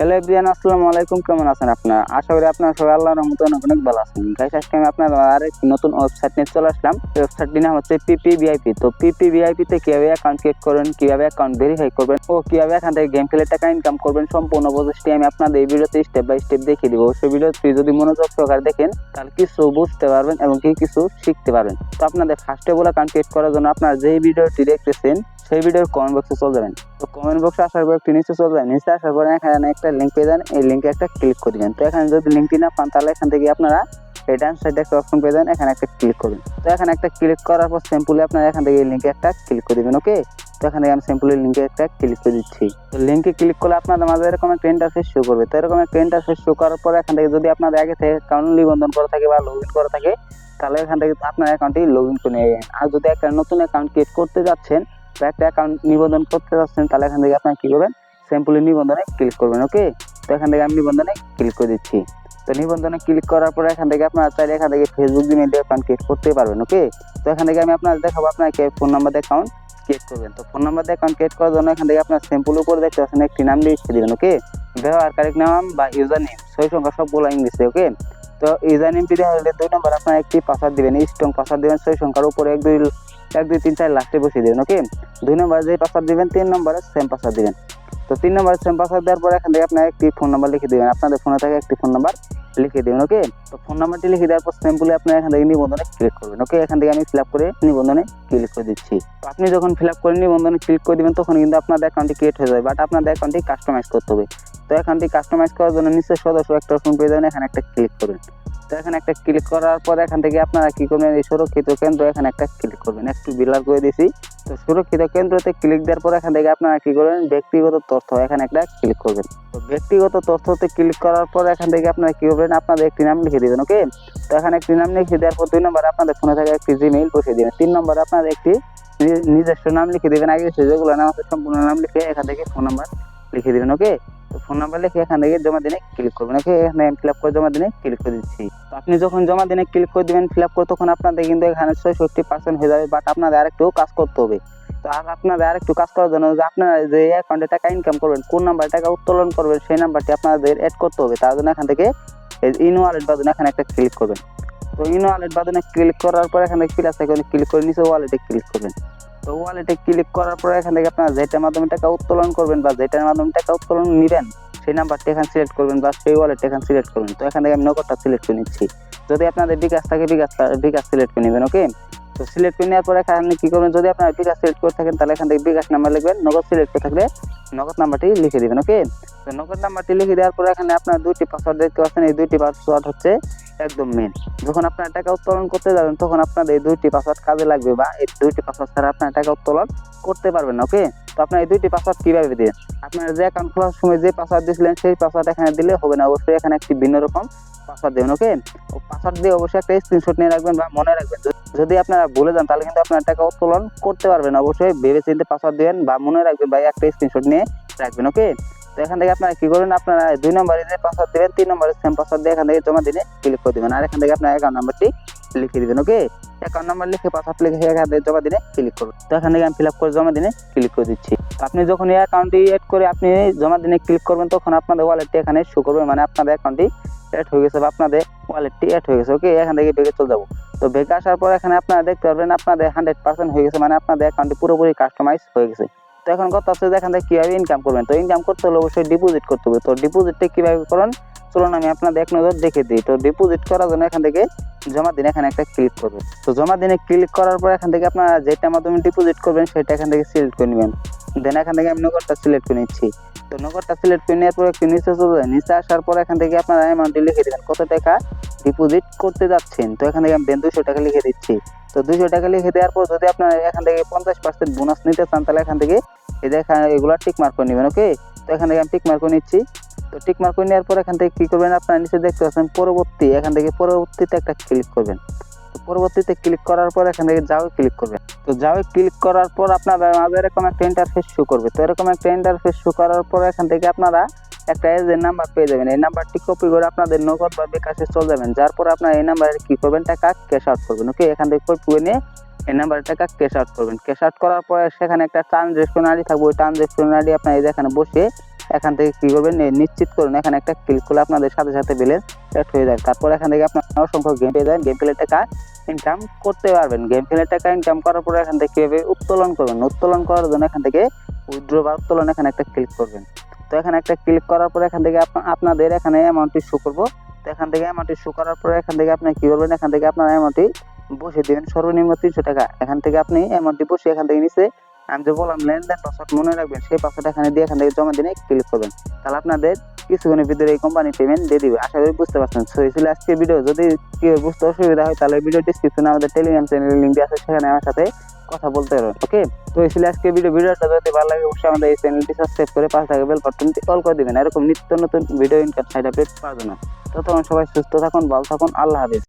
Hello everyone আসসালামু আলাইকুম। কেমন আছেন আপনারা? আশা করি আপনারা সবাই আল্লাহর রহমতে অনেক ভালো আছেন। গাইস, আজকে আমি আপনাদের আর একটি নতুন ওয়েবসাইট নিয়ে চলে আসলাম। ওয়েবসাইটটির নাম হচ্ছে পিপি ভিআইপি তো পিপি ভিআইপি তে কীভাবে অ্যাকাউন্ট ক্রিয়েট করবেন, কীভাবে অ্যাকাউন্ট ভেরিফাই করবেন ও কীভাবে এখান থেকে গেম খেলে টাকা ইনকাম করবেন, সম্পূর্ণ প্রসেসটি আমি আপনাদের এই ভিডিওতে স্টেপ বাই স্টেপ দেখিয়ে দিব। অবশ্যই ভিডিওটি যদি মনোযোগ সহকারে দেখেন, তাহলে কিছু বুঝতে পারবেন এবং কি কিছু শিখতে পারবেন। তো আপনাদের ফার্স্টে বলে অ্যাকাউন্ট ক্রিয়েট করার জন্য আপনারা যেই ভিডিওটি দেখতেছেন সেই ভিডিওর কমেন্ট বক্সে চলে যাবেন। তো কমেন্ট বক্সে আসার পর একটু নিচে চলে যাবেন নিচে আসার পরে এখানে একটা লিঙ্ক পেয়ে যান। এই লিঙ্কে একটা ক্লিক করে দিবেন। তো এখানে যদি লিঙ্কটি না পান, তাহলে এখান থেকে আপনারা এই ডান সাইডে একটা অপশন পেয়ে যান। এখানে একটা ক্লিক করবেন তো এখানে একটা ক্লিক করার পর সিম্পলি আপনারা এখান থেকে এই লিঙ্কে একটা ক্লিক করে দিবেন ওকে তো এখানে আমি সিম্পলি লিঙ্কে একটা ক্লিক করে দিচ্ছি। তো লিঙ্কে ক্লিক করলে আপনাদের মাঝে এরকম একটা ইন্টারফেস শো করবে। তো এরকম একটা ইন্টারফেস শো করার পর এখান থেকে যদি আপনাদের আগে থেকে অ্যাকাউন্ট নিবন্ধন করা থাকে বা লগ ইন করা থাকে, তাহলে এখান থেকে আপনার অ্যাকাউন্টটি লগ ইন করে নিয়ে নেবেন আর যদি একটা নতুন অ্যাকাউন্ট ক্রিয়েট করতে যাচ্ছেন একটা অ্যাকাউন্ট নিবন্ধন করতে যাচ্ছেন তাহলে এখান থেকে আপনার কি করবেন? সিম্পলি নিবন্ধনে ক্লিক করবেন ওকে তো এখান থেকে আমি নিবন্ধনে ক্লিক করে দিচ্ছি। তো নিবন্ধনে ক্লিক করার পরে এখান থেকে আপনারা চাইলে এখান থেকে ফেসবুক দিয়ে অ্যাকাউন্ট ক্রিয়েট করতে পারবেন ওকে তো এখান থেকে আমি আপনার দেখাবো আপনাকে ফোন নাম্বার দিয়ে অ্যাকাউন্ট ক্রিয়েট করবেন। তো ফোন নাম্বার দিয়ে অ্যাকাউন্ট ক্রিয়েট করার জন্য এখান থেকে আপনার সিম্পল উপরে দেখতে পাচ্ছেন, একটি নাম লিখে দেবেন ওকে ব্যবহারকারীর নাম বা ইউজার নেম সই সংখ্যা সবগুলো ইংলিশে ওকে তো ইউজার নেমটি দেওয়া হলে দুই নম্বর আপনার একটি পাসওয়ার্ড দেবেন স্ট্রং পাসওয়ার্ড দিবেন, সই সংখ্যার উপরে এক দুই এক, দুই, তিন, চার লাস্টে বসিয়ে দেবেন ওকে দুই নম্বরে যে পাসওয়ার্ড দিবেন, তিন নম্বরে সেম পাসওয়ার্ড দিবেন। তো তিন নম্বরে সেম পাসওয়ার্ড দেওয়ার পর এখান থেকে আপনার একটি ফোন নাম্বার লিখে দেবেন। আপনাদের ফোনে থাকে একটি ফোন নাম্বার লিখে দেবেন ওকে তো ফোন নাম্বারটি লিখে দেওয়ার পর সিম্পলি আপনার এখান থেকে নিবন্ধনে ক্লিক করবেন ওকে এখান থেকে আমি ফিল আপ করে নিবন্ধনে ক্লিক করে দিচ্ছি। আপনি যখন ফিল আপ করে নিবন্ধনে ক্লিক করে দিবেন, তখন কিন্তু আপনার অ্যাকাউন্টটি ক্রিয়েট হয়ে যাবে বাট আপনাদের অ্যাকাউন্টটি কাস্টমাইজ করতে হবে। তো অ্যাকাউন্টটি কাস্টমাইজ করার জন্য নিশ্চয় সদস্য একটা অপশন পেয়ে যাবেন, এখানে একটা ক্লিক করবেন। তো এখানে একটা ক্লিক করার পর এখান থেকে আপনারা কি করবেন? এই সুরক্ষিত কেন্দ্র এখানে একটা ক্লিক করবেন। একটু বিলার করে দিছি। তো সুরক্ষিত কেন্দ্রতে ক্লিক দেওয়ার পর এখান থেকে আপনারা কি করবেন? ব্যক্তিগত তথ্য এখানে একটা ক্লিক করবেন। তো ব্যক্তিগত তথ্যতে ক্লিক করার পর এখান থেকে আপনারা কি করবেন? আপনাদের একটি নাম লিখে দেবেন ওকে তো এখানে একটি নাম লিখে দেওয়ার পর দুই নম্বরে আপনাদের ফোনে থাকা একটি জিমেইল বসিয়ে দেবেন। তিন নম্বরে আপনাদের একটি নিজস্ব নাম লিখে দেবেন। আগে যেগুলো নাম আছে, সম্পূর্ণ নাম লিখে এখান থেকে ফোন নাম্বার লিখে দিবেন ওকে ফোন নাম্বার লিখে এখান থেকে জমা দিনে ক্লিক করবেন। ওকে? এখানে ফিল আপ করে জমা দিনে ক্লিক করে দিচ্ছি। তো আপনি যখন জমা দিনে ক্লিক করে দিবেন ফিল আপ করে তখন আপনাদের কিন্তু এখানে ছয়ষট্টি পার্সেন্ট হয়ে যাবে বাট আপনাদের আরেকটু কাজ করতে হবে। তো আর আপনাদের আরেকটু কাজ করার জন্য যে আপনারা যে অ্যাকাউন্টে টাকা ইনকাম করবেন, কোন নাম্বারে টাকা উত্তোলন করবেন, সেই নাম্বারটি আপনাদের অ্যাড করতে হবে। তার জন্য এখান থেকে ইন ওয়ালেট বাদনে এখানে একটা ক্লিক করবেন। তো ইন ওয়ালেট বাদনে ক্লিক করার পর এখানে প্লাস আইকনে ক্লিক করে নিচে ওয়ালেটে ক্লিক করবেন। তো ওয়ালেটে ক্লিক করার পর এখান থেকে আপনারা যেটার মাধ্যমে টাকা উত্তোলন করবেন বা যেটার মাধ্যমে টাকা উত্তোলন নেবেন, সেই নাম্বারটি এখানে সিলেক্ট করবেন বা সেই ওয়ালেটটা এখানে সিলেক্ট করবেন। তো এখান থেকে আমি নগদটা সিলেক্ট করে নিচ্ছি। যদি আপনাদের বিকাশ থাকে, বিকাশ বিকাশ সিলেক্ট করে নেবেন ওকে তো সিলেক্ট করে নেওয়ার পর এখানে কি করবেন, যদি আপনারা বিকাশ সিলেক্ট করে থাকেন, তাহলে এখান থেকে বিকাশ নাম্বার লিখবেন, নগদ সিলেক্ট করে থাকলে নগদ নাম্বারটি লিখে দিবেন ওকে তো নগদ নাম্বারটি লিখে দেওয়ার পর এখানে আপনার দুইটি পাসওয়ার্ড দেখতে পাচ্ছেন। এই দুইটি পাসওয়ার্ড হচ্ছে একদম মেন যখন আপনার টাকা উত্তোলন করতে যাবেন, তখন আপনার এই দুইটি পাসওয়ার্ড কাজে লাগবে বা এই দুইটি পাসওয়ার্ড ছাড়া আপনার টাকা উত্তোলন করতে পারবেন না ওকে তো আপনার এই দুইটি পাসওয়ার্ড কীভাবে দিবেন আপনার যে অ্যাকাউন্ট খোলার সময় যে পাসওয়ার্ড দিয়েছিলেন সেই পাসওয়ার্ড এখানে দিলে হবে না। অবশ্যই এখানে একটি ভিন্ন রকম পাসওয়ার্ড দেবেন ওকে পাসওয়ার্ড দিয়ে অবশ্যই একটা স্ক্রিনশট নিয়ে রাখবেন বা মনে রাখবেন, যদি আপনারা ভুলে যান, তাহলে কিন্তু আপনার টাকা উত্তোলন করতে পারবেন অবশ্যই ভেবে চিন্তে পাসওয়ার্ড দিবেন বা মনে রাখবেন বা একটা স্ক্রিনশট নিয়ে রাখবেন ওকে এখান থেকে আপনারা কি করবেন? আপনারা দুই নম্বরে যে পাসওয়ার্ড দেবেন, তিন নম্বরে সেম পাসওয়ার্ড দিয়ে এখান থেকে জমা দিনে ক্লিক করে দেবেন। আর এখান থেকে আপনার অ্যাকাউন্ট নাম্বারটি লিখে দিবেন ওকে অ্যাকাউন্ট নাম্বার লিখে পাসওয়ার্ড লিখে এখান থেকে জমা দিনে ক্লিক করবেন। তো এখান থেকে আমি ফিল আপ করে জমা দিনে ক্লিক করে দিচ্ছি। আপনি যখন এই অ্যাকাউন্টটি এড করে আপনি জমা দিনে ক্লিক করবেন, তখন আপনাদের ওয়ালেটটি এখানে শো করবে মানে আপনাদের অ্যাকাউন্টটি অ্যাড হয়ে গেছে বা আপনাদের ওয়ালেটটি অ্যাড হয়ে গেছে ওকে এখান থেকে বেগে চলে যাব। তো বেগে আসার পর এখানে আপনারা দেখতে পারবেন, আপনাদের হান্ড্রেড পার্সেন্ট হয়ে গেছে মানে আপনাদের অ্যাকাউন্টটি পুরোপুরি কাস্টমাইজ হয়ে গেছে। তো এখন কথা হচ্ছে থেকে কীভাবে ইনকাম করবেন? তো ইনকাম করতে হলে অবশ্যই ডিপোজিট করতে হবে। তো ডিপোজিটটা কীভাবে করেন চলুন আমি আপনাদের এক নজর দেখে দিই। তো ডিপোজিট করার জন্য এখান থেকে জমা দিন এখানে একটা ক্লিক করবেন। তো জমা দিনে ক্লিক করার পর এখান থেকে আপনারা যেটা মাধ্যমে ডিপোজিট করবেন, সেটা এখান থেকে সিলেক্ট করে নেবেন। দেন এখান থেকে আমি নগরটা সিলেক্ট করে নিচ্ছি। তো নগরটা সিলেক্ট করে নেওয়ার পর একটু নিচে চলে যায় নিচে আসার পর এখান থেকে আপনারা অ্যামাউন্টটি লিখে দেবেন। কত টাকা ডিপোজিট করতে যাচ্ছেন? তো এখান থেকে আমি দেন দুশো টাকা লিখে দিচ্ছি। তো দুশো টাকা লিখে দেওয়ার পর যদি আপনারা এখান থেকে পঞ্চাশ পার্সেন্ট বোনাস নিতে চান, তাহলে এখান থেকে এই দেখা এগুলো টিক মার্ক করে নেবেন ওকে তো এখান থেকে আমি টিক মার্ক করে নিচ্ছি। তো টিক মার্ক করে নেওয়ার পর এখান থেকে কি করবেন আপনার নিচে দেখতে পাচ্ছেন, পরবর্তী, এখান থেকে পরবর্তীতে একটা ক্লিক করবেন। তো পরবর্তীতে ক্লিক করার পর এখান থেকে যাও ক্লিক করবেন। তো যাও ক্লিক করার পর আপনার মাঝে এরকম একটা ইন্টারফেস শো করবে। তো এরকম একটা ইন্টারফেস শো করার পর এখান থেকে আপনারা একটা এজেন্ট নাম্বার পেয়ে যাবেন। এই নাম্বারটি কপি করে আপনাদের নগদ বা বিকাশে চলে যাবেন। যার পর আপনার এই নাম্বারে কি করবেন, টাকা ক্যাশ আউট করবেন ওকে এখান থেকে কপি করে নিয়ে এই নাম্বারে টাকা ক্যাশ আউট করবেন। ক্যাশ আউট করার পরে সেখানে একটা ট্রানজেকশন আইডি থাকবে। ওই ট্রানজেকশন আইডি আপনার এই এখানে বসে এখান থেকে কি করবেন? নিশ্চিত করুন, এখানে একটা ক্লিক করলে আপনাদের সাথে সাথে ব্যালেন্স সেট হয়ে যায়। তারপর এখান থেকে আপনার অসংখ্য গেম পেয়ে যাবেন। গেম খেলে টাকা ইনকাম করতে পারবেন। গেম খেলে টাকা ইনকাম করার পরে এখান থেকে কীভাবে? উত্তোলন করবেন। উত্তোলন করার জন্য এখান থেকে উইথড্র বা উত্তোলন এখানে একটা ক্লিক করবেন। তো এখানে একটা ক্লিক করার পরে এখান থেকে আপনা- আপনাদের এখানে অ্যামাউন্টটি শো করব। তো এখান থেকে অ্যামাউন্টটি শো করার পরে এখান থেকে আপনি কি করবেন? এখান থেকে আপনার অ্যামাউন্টটি বসে দিবেন সর্বনিম্ন তিনশো টাকা। এখান থেকে আপনি অ্যামাউন্টটি বসে এখান থেকে নিচে আমি যে বললাম লেনদেন পাসওয়ার্ড মনে রাখবেন, সেই পাসওয়ার্ড এখানে দিয়ে এখান থেকে জমা দিনে ক্লিক করবেন। তাহলে আপনাদের কিছুক্ষণের ভিতরে এই কোম্পানি পেমেন্ট দিয়ে দিবে। আশা করি বুঝতে পারছেন। সো এই ছিল আজকে ভিডিও যদি কেউ বুঝতে অসুবিধা হয়, তাহলে ভিডিও ডিসক্রিপশনে আমাদের টেলিগ্রাম চ্যানেলের লিঙ্ক আছে, সেখানে আমার সাথে কথা বলতে পারবেন। ওকে তো, এই ছিল আজকে ভিডিও ভিডিওটা যদি ভালো লাগে, অবশ্যই আমাদের এই চ্যানেলটি সাবস্ক্রাইব করে পাশে থাকা বেল বাটনটি অল করে দিবেন। এরকম নিত্য নতুন ভিডিও ইনকাম সাইড আপডেট পাওয়ার জন্য ততক্ষণ সবাই সুস্থ থাকুন, ভালো থাকুন। আল্লাহ হাফিজ।